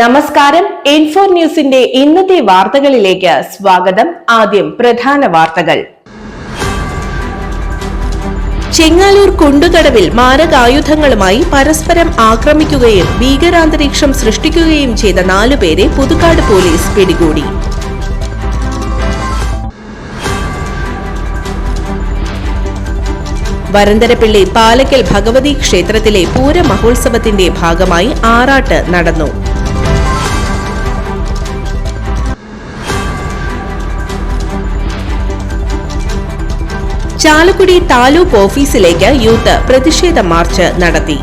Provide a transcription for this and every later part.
നമസ്കാരം. ഇൻഫോ ന്യൂസിന്റെ ഇന്നത്തെ വാർത്തകളിലേക്ക് സ്വാഗതം. ആദ്യം പ്രധാന വാർത്തകൾ. ചെങ്ങാലൂർ കുണ്ടുകടവിൽ മാരകായുധങ്ങളുമായി പരസ്പരം ആക്രമിക്കുകയും ഭീകരാന്തരീക്ഷം സൃഷ്ടിക്കുകയും ചെയ്ത നാലുപേരെ പുതുക്കാട് പോലീസ് പിടികൂടി. വരന്തരപ്പിള്ളി പാലക്കൽ ഭഗവതി ക്ഷേത്രത്തിലെ പൂരമഹോത്സവത്തിന്റെ ഭാഗമായി ആറാട്ട് നടന്നു. ചാലക്കുടി താലൂക്ക് ഓഫീസിലേക്ക് യൂത്ത് പ്രതിഷേധ മാർച്ച് നടത്തി.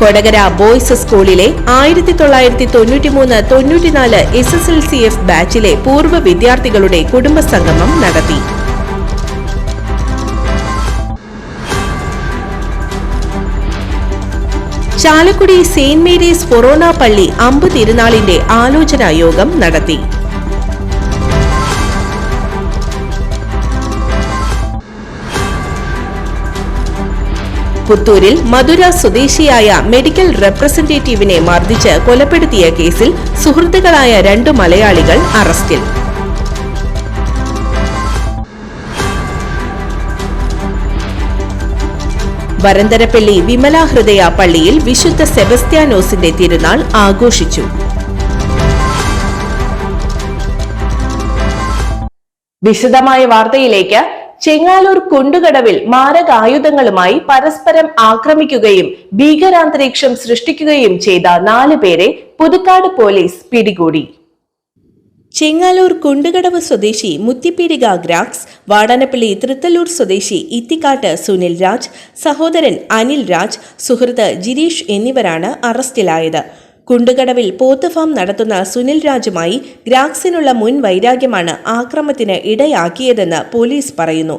കൊടകര ബോയ്സ് സ്കൂളിലെ ആയിരത്തി തൊള്ളായിരത്തി തൊണ്ണൂറ്റിമൂന്ന് തൊണ്ണൂറ്റിനാല് S S L C F ബാച്ചിലെ പൂർവ വിദ്യാർത്ഥികളുടെ കുടുംബസംഗമം നടത്തി. ചാലക്കുടി സെയിന്റ് മേരീസ് ഫൊറോന പള്ളി അമ്പ് തിരുനാളിന്റെ ആലോചനാ യോഗം നടത്തി. പുത്തൂരിൽ മധുര സ്വദേശിയായ മെഡിക്കൽ റെപ്രസെന്റേറ്റീവിനെ മർദ്ദിച്ച് കൊലപ്പെടുത്തിയ കേസിൽ സുഹൃത്തുക്കളായ രണ്ട് മലയാളികൾ അറസ്റ്റിൽ. വരന്തരപ്പള്ളി വിമലാഹൃദയ പള്ളിയിൽ വിശുദ്ധ സെബസ്ത്യാനോസിന്റെ തിരുനാൾ ആഘോഷിച്ചു. വിശദമായ വാർത്തയിലേക്ക് ചെങ്ങാലൂർ കുണ്ടുകടവിൽ മാരകായുധങ്ങളുമായി പരസ്പരം ആക്രമിക്കുകയും ഭീകരാന്തരീക്ഷം സൃഷ്ടിക്കുകയും ചെയ്ത നാലു പേരെ പുതുക്കാട് പോലീസ് പിടികൂടി. ചെങ്ങാലൂർ കുണ്ടുകടവ് സ്വദേശി മുത്തിപ്പീടിക ഗ്രാക്സ് വാടാനപ്പള്ളി തൃത്തല്ലൂർ സ്വദേശി ഇത്തിക്കാട്ട് സുനിൽ രാജ് സഹോദരൻ അനിൽ രാജ് സുഹൃത്ത് ജിരീഷ് എന്നിവരാണ് അറസ്റ്റിലായത്. കുണ്ടുകടവിൽ പോത്ത് ഫാം നടത്തുന്ന സുനിൽ രാജുമായി ഗ്രാക്സിനുള്ള മുൻ വൈരാഗ്യമാണ് ആക്രമത്തിന് ഇടയാക്കിയതെന്ന് പോലീസ് പറയുന്നു.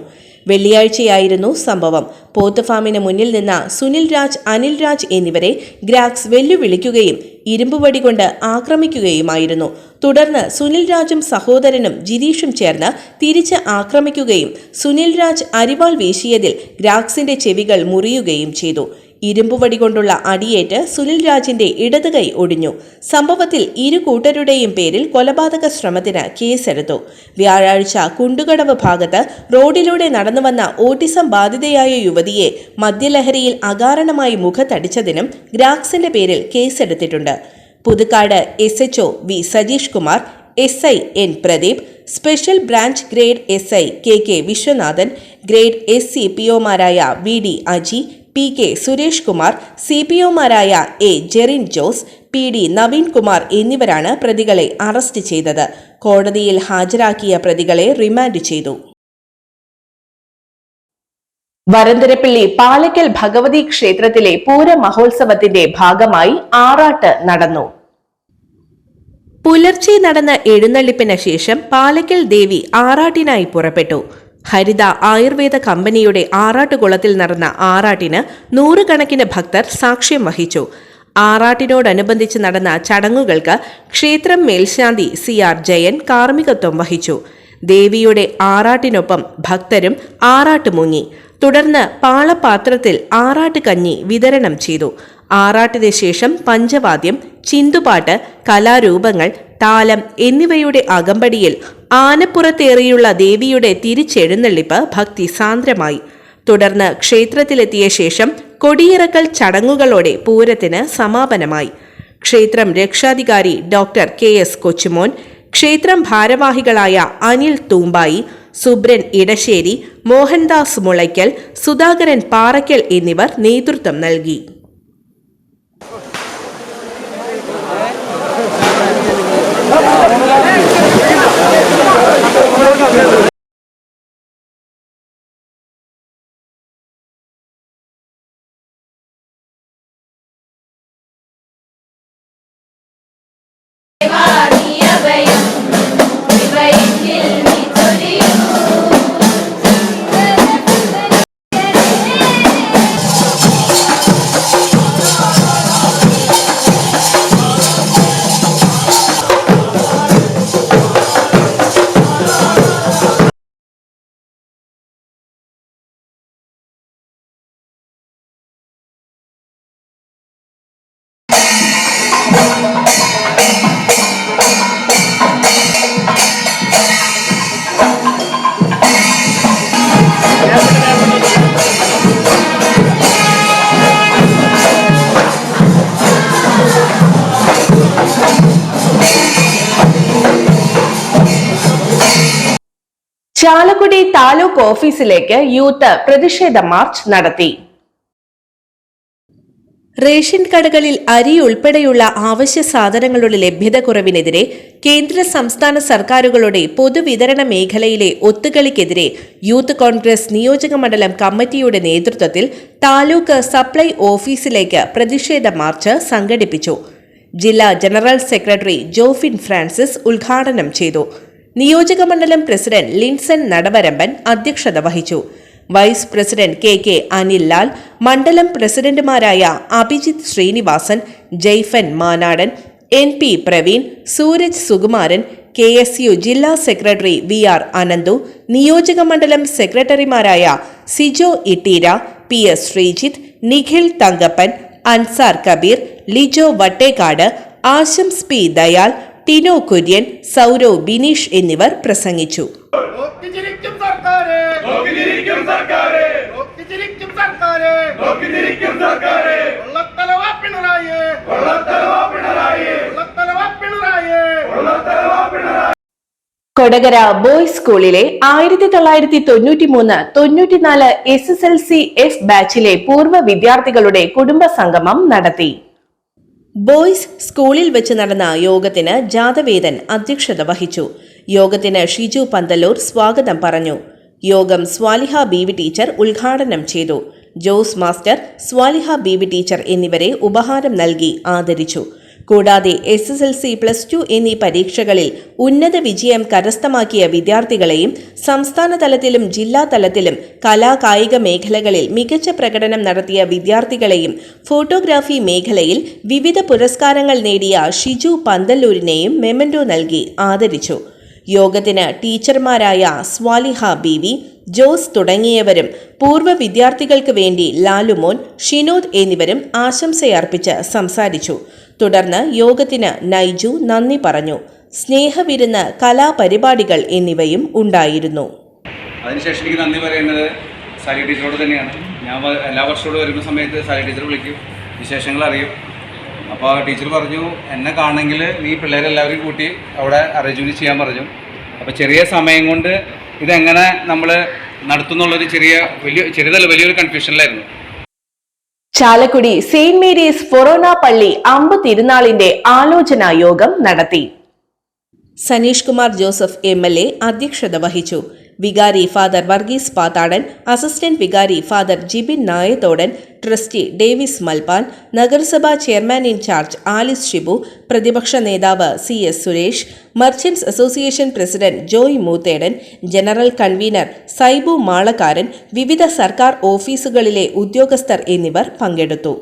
വെള്ളിയാഴ്ചയായിരുന്നു സംഭവം. പോത്ത് ഫാമിന് മുന്നിൽ നിന്ന സുനിൽ രാജ് അനിൽ രാജ് എന്നിവരെ ഗ്രാക്സ് വെല്ലുവിളിക്കുകയും ഇരുമ്പുവടി കൊണ്ട് ആക്രമിക്കുകയുമായിരുന്നു. തുടർന്ന് സുനിൽ രാജും സഹോദരനും ജിരീഷും ചേർന്ന് തിരിച്ച് ആക്രമിക്കുകയും സുനിൽ രാജ് അരിവാൾ വീശിയതിൽ ഗ്രാക്സിന്റെ ചെവികൾ മുറിയുകയും ചെയ്തു. ഇരുമ്പുവടി കൊണ്ടുള്ള അടിയേറ്റ് സുനിൽ രാജിന്റെ ഇടത് കൈ ഒടിഞ്ഞു. സംഭവത്തിൽ ഇരു കൂട്ടരുടെയും പേരിൽ കൊലപാതക ശ്രമത്തിന് കേസെടുത്തു. വ്യാഴാഴ്ച കുണ്ടുകടവ് ഭാഗത്ത് റോഡിലൂടെ നടന്നുവന്ന ഓട്ടിസം ബാധിതയായ യുവതിയെ മദ്യലഹരിയിൽ അകാരണമായി മുഖത്തടിച്ചതിനും ഗ്രാക്സിന്റെ പേരിൽ കേസെടുത്തിട്ടുണ്ട്. Puthukkad S HO V Sajeesh Kumar S I N Pradeep special branch grade S I K K Viswanathan grade S C P ഒമാരായ V D Aji P K Suresh Kumar C P ഒമാരായ A Jerin Jose P D Naveen Kumar എന്നിവരാണ് പ്രതികളെ arrest ചെയ്തത്. കോടതിയിൽ ഹാജരാക്കിയ പ്രതികളെ remand ചെയ്തു. വരന്തരപ്പള്ളി പാലക്കൽ ഭഗവതി ക്ഷേത്രത്തിലെ പൂര മഹോത്സവത്തിന്റെ ഭാഗമായി ആറാട്ട് നടന്നു. പുലർച്ചെ നടന്ന എഴുന്നള്ളിപ്പിന് ശേഷം പാലക്കൽ ദേവി ആറാട്ടിനായി പുറപ്പെട്ടു. ഹരിത ആയുർവേദ കമ്പനിയുടെ ആറാട്ടുകുളത്തിൽ നടന്ന ആറാട്ടിന് നൂറുകണക്കിന് ഭക്തർ സാക്ഷ്യം വഹിച്ചു. ആറാട്ടിനോടനുബന്ധിച്ച് നടന്ന ചടങ്ങുകൾക്ക് ക്ഷേത്രം മേൽശാന്തി സി ആർ ജയൻ കാർമ്മികത്വം വഹിച്ചു. ദേവിയുടെ ആറാട്ടിനൊപ്പം ഭക്തരും ആറാട്ട് മുങ്ങി തുടർന്ന് പാളപാത്രത്തിൽ ആറാട്ട് കഞ്ഞി വിതരണം ചെയ്തു. ആറാട്ടിന് ശേഷം പഞ്ചവാദ്യം ചിന്തുപാട്ട് കലാരൂപങ്ങൾ താലം എന്നിവയുടെ അകമ്പടിയിൽ ആനപ്പുറത്തേറിയുള്ള ദേവിയുടെ തിരിച്ചെഴുന്നള്ളിപ്പ് ഭക്തി സാന്ദ്രമായി. തുടർന്ന് ക്ഷേത്രത്തിലെത്തിയ ശേഷം കൊടിയിറക്കൽ ചടങ്ങുകളോടെ പൂരത്തിന് സമാപനമായി. ക്ഷേത്രം രക്ഷാധികാരി ഡോക്ടർ കെ. എസ്. കൊച്ചുമോൻ ക്ഷേത്രം ഭാരവാഹികളായ അനിൽ തൂമ്പായി സുബ്രൻ ഇടശ്ശേരി മോഹൻദാസ് മുളയ്ക്കൽ സുധാകരൻ പാറയ്ക്കൽ എന്നിവർ നേതൃത്വം നൽകി. ചാലക്കുടി താലൂക്ക് ഓഫീസിലേക്ക് യൂത്ത് പ്രതിഷേധ മാർച്ച് നടത്തി. റേഷൻ കടകളിൽ അരി ഉൾപ്പെടെയുള്ള അവശ്യ സാധനങ്ങളുടെ ലഭ്യത കുറവിനെതിരെ കേന്ദ്ര സംസ്ഥാന സർക്കാരുകളുടെ പൊതുവിതരണ മേഖലയിലെ ഒത്തുകളിക്കെതിരെ യൂത്ത് കോൺഗ്രസ് നിയോജക മണ്ഡലം കമ്മിറ്റിയുടെ നേതൃത്വത്തിൽ താലൂക്ക് സപ്ലൈ ഓഫീസിലേക്ക് പ്രതിഷേധ മാർച്ച് സംഘടിപ്പിച്ചു. ജില്ലാ ജനറൽ സെക്രട്ടറി ജോഫിൻ ഫ്രാൻസിസ് ഉദ്ഘാടനം ചെയ്തു. നിയോജക മണ്ഡലം പ്രസിഡന്റ് ലിൻസൺ നടവരമ്പൻ അധ്യക്ഷത വഹിച്ചു. Vice president K K Anil Lal മണ്ഡലം പ്രസിഡന്റുമാരായ Abhijith Srinivasan Jaifan Manadan N P Praveen Sooraj Sukumaran K S U ജില്ലാ സെക്രട്ടറി വി ആർ അനന്തു നിയോജക മണ്ഡലം സെക്രട്ടറിമാരായ Sijo Itteera P S Sreejith Nikhil Thankappan Ansar Kabeer Lijo Vattekkad ആശംസ് P Dayal Tino Kurian Sourav Bineesh എന്നിവർ പ്രസംഗിച്ചു. കൊടകര ബോയ്സ് സ്കൂളിലെ ആയിരത്തി തൊള്ളായിരത്തി തൊണ്ണൂറ്റി മൂന്ന് തൊണ്ണൂറ്റിനാല് S S L C F ബാച്ചിലെ പൂർവ വിദ്യാർത്ഥികളുടെ കുടുംബ സംഗമം നടത്തി. ബോയ്സ് സ്കൂളിൽ വെച്ച് നടന്ന യോഗത്തിന് ജാതവേദൻ അധ്യക്ഷത വഹിച്ചു. യോഗത്തിന് ഷിജു പന്തലൂർ സ്വാഗതം പറഞ്ഞു. യോഗം സ്വാലിഹ ബീവി ടീച്ചർ ഉദ്ഘാടനം ചെയ്തു. ജോസ് മാസ്റ്റർ സ്വാലിഹ ബീവി ടീച്ചർ എന്നിവരെ ഉപഹാരം നൽകി ആദരിച്ചു. കൂടാതെ S S L C plus two എന്നീ പരീക്ഷകളിൽ ഉന്നത വിജയം കരസ്ഥമാക്കിയ വിദ്യാർത്ഥികളെയും സംസ്ഥാന തലത്തിലും ജില്ലാ തലത്തിലും കലാകായിക മേഖലകളിൽ മികച്ച പ്രകടനം നടത്തിയ വിദ്യാർത്ഥികളെയും ഫോട്ടോഗ്രാഫി മേഖലയിൽ വിവിധ പുരസ്കാരങ്ങൾ നേടിയ ഷിജു പന്തല്ലൂരിനെയും മെമൻഡോ നൽകി ആദരിച്ചു. യോഗത്തിന് ടീച്ചർമാരായ സ്വാലിഹ ബീവി ജോസ് തുടങ്ങിയവരും പൂർവ വിദ്യാർത്ഥികൾക്ക് വേണ്ടി ലാലുമോൻ ഷിനോദ് എന്നിവരും ആശംസയർപ്പിച്ച് സംസാരിച്ചു. തുടർന്ന് യോഗത്തിന് നൈജു നന്ദി പറഞ്ഞു. സ്നേഹവിരുന്ന് കലാപരിപാടികൾ എന്നിവയും ഉണ്ടായിരുന്നു. അതിനുശേഷം എനിക്ക് നന്ദി പറയുന്നത് സാരി ടീച്ചറോട് തന്നെയാണ്. ഞാൻ എല്ലാ വർഷവും വരുന്ന സമയത്ത് സാരി ടീച്ചർ വിളിക്കും. വിശേഷങ്ങൾ അറിയും. അപ്പോൾ ടീച്ചർ പറഞ്ഞു എന്നെ കാണെങ്കിൽ നീ പിള്ളേരെല്ലാവരും കൂട്ടി അവിടെ അറേഞ്ച്മെന്റ് ചെയ്യാൻ പറഞ്ഞു. അപ്പോൾ ചെറിയ സമയം കൊണ്ട് ഇതെങ്ങനെ നമ്മൾ നടത്തുന്നുള്ളൊരു ചെറിയ വലിയ ചെറിയതല്ല വലിയൊരു കൺഫ്യൂഷനിലായിരുന്നു ചാലക്കുടി സെയിന്റ് മേരീസ് ഫൊറോന പള്ളി അമ്പ് തിരുനാളിന്റെ ആലോചനാ യോഗം നടത്തി. Saneesh Kumar Joseph M L A അധ്യക്ഷത വഹിച്ചു. വികാരി ഫാദർ വർഗീസ് പാത്താടൻ അസിസ്റ്റന്റ് വികാരി ഫാദർ ജിബിൻ നായത്തോടൻ ട്രസ്റ്റി ഡേവിസ് മൽപാൻ നഗരസഭാ chairman in charge Alice Shibu പ്രതിപക്ഷ നേതാവ് C S Suresh merchants association president Joy Moothedan general convener Saibu Malakkaran വിവിധ സർക്കാർ ഓഫീസുകളിലെ ഉദ്യോഗസ്ഥർ എന്നിവർ പങ്കെടുത്തു.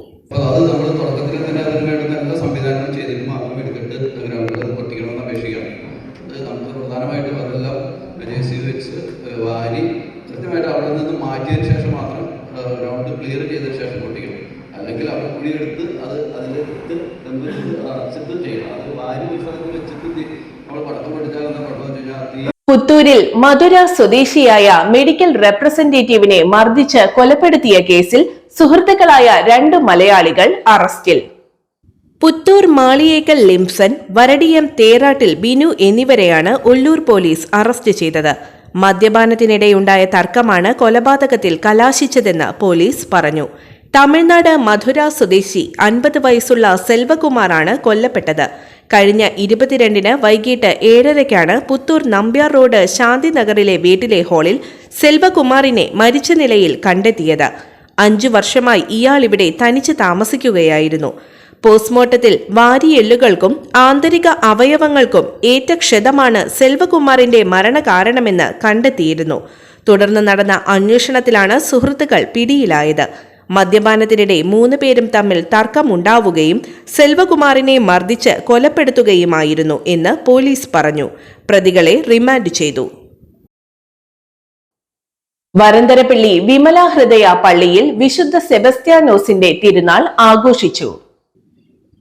അല്ലെങ്കിൽ അവിടെ കുഴിയെടുത്ത് അത് അതിലെടുത്ത് ചെയ്ത് അടച്ചിട്ട് ചെയ്യണം. അത് വാരി ഒരു വെച്ചിട്ട് നമ്മൾ പടക്കം പഠിച്ചാൽ എന്താ കുഴപ്പമെന്ന് വെച്ച് കഴിഞ്ഞാൽ തീ പുത്തൂരിൽ മധുര സ്വദേശിയായ മെഡിക്കൽ റെപ്രസെന്റേറ്റീവിനെ മർദ്ദിച്ച് കൊലപ്പെടുത്തിയ കേസിൽ സുഹൃത്തുക്കളായ രണ്ട് മലയാളികൾ അറസ്റ്റിൽ. പുത്തൂർ മാളിയേക്കൽ ലിംസൺ വരടിയം തേറാട്ടിൽ ബിനു എന്നിവരെയാണ് ഉള്ളൂർ പോലീസ് അറസ്റ്റ് ചെയ്തത്. മദ്യപാനത്തിനിടെയുണ്ടായ തർക്കമാണ് കൊലപാതകത്തിൽ കലാശിച്ചതെന്ന് പോലീസ് പറഞ്ഞു. തമിഴ്നാട് മധുര സ്വദേശി അൻപത് വയസ്സുള്ള സെൽവകുമാറാണ് കൊല്ലപ്പെട്ടത്. കഴിഞ്ഞ ഇരുപത്തിരണ്ടിന് വൈകിട്ട് ഏഴരയ്ക്കാണ് പുത്തൂർ നമ്പ്യാർ റോഡ് ശാന്തിനഗറിലെ വീട്ടിലെ ഹാളിൽ സെൽവകുമാറിനെ മരിച്ച നിലയിൽ കണ്ടെത്തിയത്. അഞ്ചു വർഷമായി ഇയാൾ ഇവിടെ തനിച്ച് താമസിക്കുകയായിരുന്നു. പോസ്റ്റ്മോർട്ടത്തിൽ വാരിയെല്ലുകൾക്കും ആന്തരിക അവയവങ്ങൾക്കും ഏറ്റ ക്ഷതമാണ് സെൽവകുമാറിന്റെ മരണകാരണമെന്ന് കണ്ടെത്തിയിരുന്നു. തുടർന്ന് നടന്ന അന്വേഷണത്തിലാണ് സുഹൃത്തുക്കൾ പിടിയിലായത്. മദ്യപാനത്തിനിടെ മൂന്ന് പേരും തമ്മിൽ തർക്കമുണ്ടാവുകയും സെൽവകുമാറിനെ മർദ്ദിച്ച് കൊലപ്പെടുത്തുകയുമായിരുന്നു എന്ന് പോലീസ് പറഞ്ഞു. പ്രതികളെ റിമാൻഡ് ചെയ്തു. വരന്തരപ്പള്ളി വിമല ഹൃദയ പള്ളിയിൽ വിശുദ്ധ സെബസ്ത്യാനോസിന്റെ തിരുനാൾ ആഘോഷിച്ചു.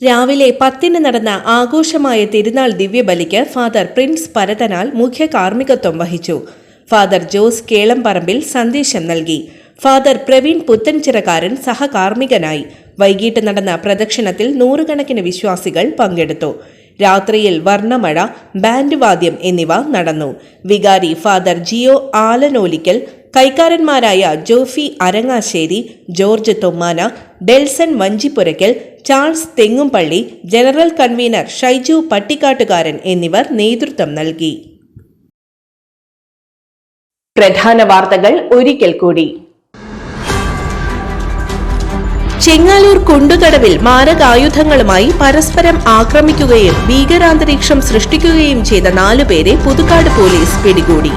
രാവിലെ പത്തിന് നടന്ന ആഘോഷമായ തിരുനാൾ ദിവ്യബലിക്ക് ഫാദർ പ്രിൻസ് പരതനാൽ മുഖ്യ കാർമ്മികത്വം വഹിച്ചു. ഫാദർ ജോസ് കേളംപറമ്പിൽ സന്ദേശം നൽകി. ഫാദർ പ്രവീൺ പുത്തൻചിറകാരൻ സഹകാർമ്മികനായി. വൈകിട്ട് നടന്ന പ്രദക്ഷിണത്തിൽ നൂറുകണക്കിന് വിശ്വാസികൾ പങ്കെടുത്തു. രാത്രിയിൽ വർണമഴ ബാൻഡ് വാദ്യം എന്നിവ നടന്നു. വികാരി ഫാദർ ജിയോ ആലനോലിക്കൽ കൈക്കാരന്മാരായ ജോഫി അരങ്ങാശ്ശേരി ജോർജ് തൊമ്മാന ഡെൽസൺ വഞ്ചിപ്പുരയ്ക്കൽ ചാൾസ് തെങ്ങുംപള്ളി ജനറൽ കൺവീനർ ഷൈജു പട്ടിക്കാട്ടുകാരൻ എന്നിവർ നേതൃത്വം നൽകി. പ്രധാന വാർത്തകൾ ഒരിക്കൽ കൂടി. ചെങ്ങാലൂർ കുണ്ടുകടവിൽ മാരകായുധങ്ങളുമായി പരസ്പരം ആക്രമിക്കുകയും ഭീകരാന്തരീക്ഷം സൃഷ്ടിക്കുകയും ചെയ്ത നാലുപേരെ പുതുക്കാട് പോലീസ് പിടികൂടി.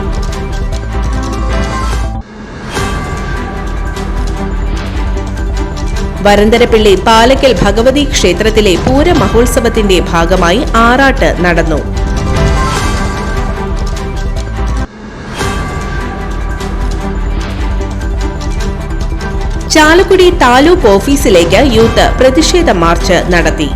വരന്തരപ്പിള്ളി പാലക്കൽ ഭഗവതി ക്ഷേത്രത്തിലെ പൂരമഹോത്സവത്തിന്റെ ഭാഗമായി ആറാട്ട് നടന്നു. ചാലക്കുടി താലൂക്ക് ഓഫീസിലേക്ക് യൂത്ത് പ്രതിഷേധ മാർച്ച് നടത്തി.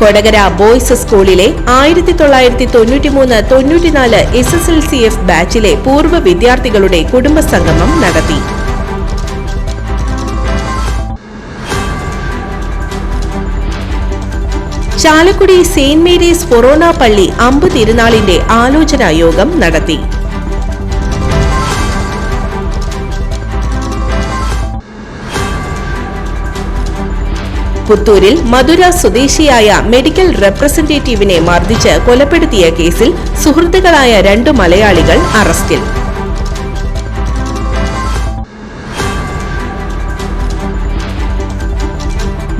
കൊടകര ബോയ്സ് സ്കൂളിലെ ആയിരത്തി തൊള്ളായിരത്തി തൊണ്ണൂറ്റിമൂന്ന് തൊണ്ണൂറ്റിനാല് S S L C F ബാച്ചിലെ പൂർവ വിദ്യാർത്ഥികളുടെ കുടുംബസംഗമം നടത്തി. ചാലക്കുടി സെയിന്റ് മേരീസ് ഫൊറോന പള്ളി അമ്പ് തിരുനാളിന്റെ ആലോചനാ യോഗം നടത്തി. പുത്തൂരിൽ മധുര സ്വദേശിയായ മെഡിക്കൽ റെപ്രസെന്റേറ്റീവിനെ മർദ്ദിച്ച് കൊലപ്പെടുത്തിയ കേസിൽ സുഹൃത്തുക്കളായ രണ്ട് മലയാളികൾ അറസ്റ്റിൽ.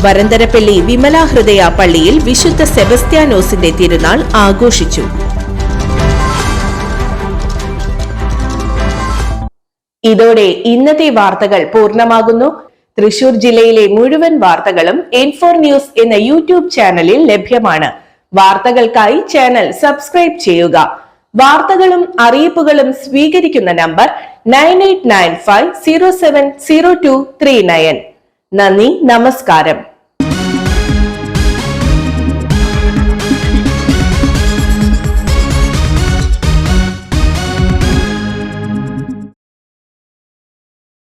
വരന്തരപ്പള്ളി വിമല ഹൃദയ പള്ളിയിൽ വിശുദ്ധ സെബസ്ത്യാനോസിന്റെ തിരുനാൾ ആഘോഷിച്ചു. ഇതോടെ ഇന്നത്തെ വാർത്തകൾ പൂർണമാകുന്നു. തൃശൂർ ജില്ലയിലെ മുഴുവൻ വാർത്തകളും എൻഫോർ ന്യൂസ് എന്ന യൂട്യൂബ് ചാനലിൽ ലഭ്യമാണ്. വാർത്തകൾക്കായി ചാനൽ സബ്സ്ക്രൈബ് ചെയ്യുക. വാർത്തകളും അറിയിപ്പുകളും സ്വീകരിക്കുന്ന number nine eight nine five zero seven zero two three nine. നന്ദി നമസ്കാരം.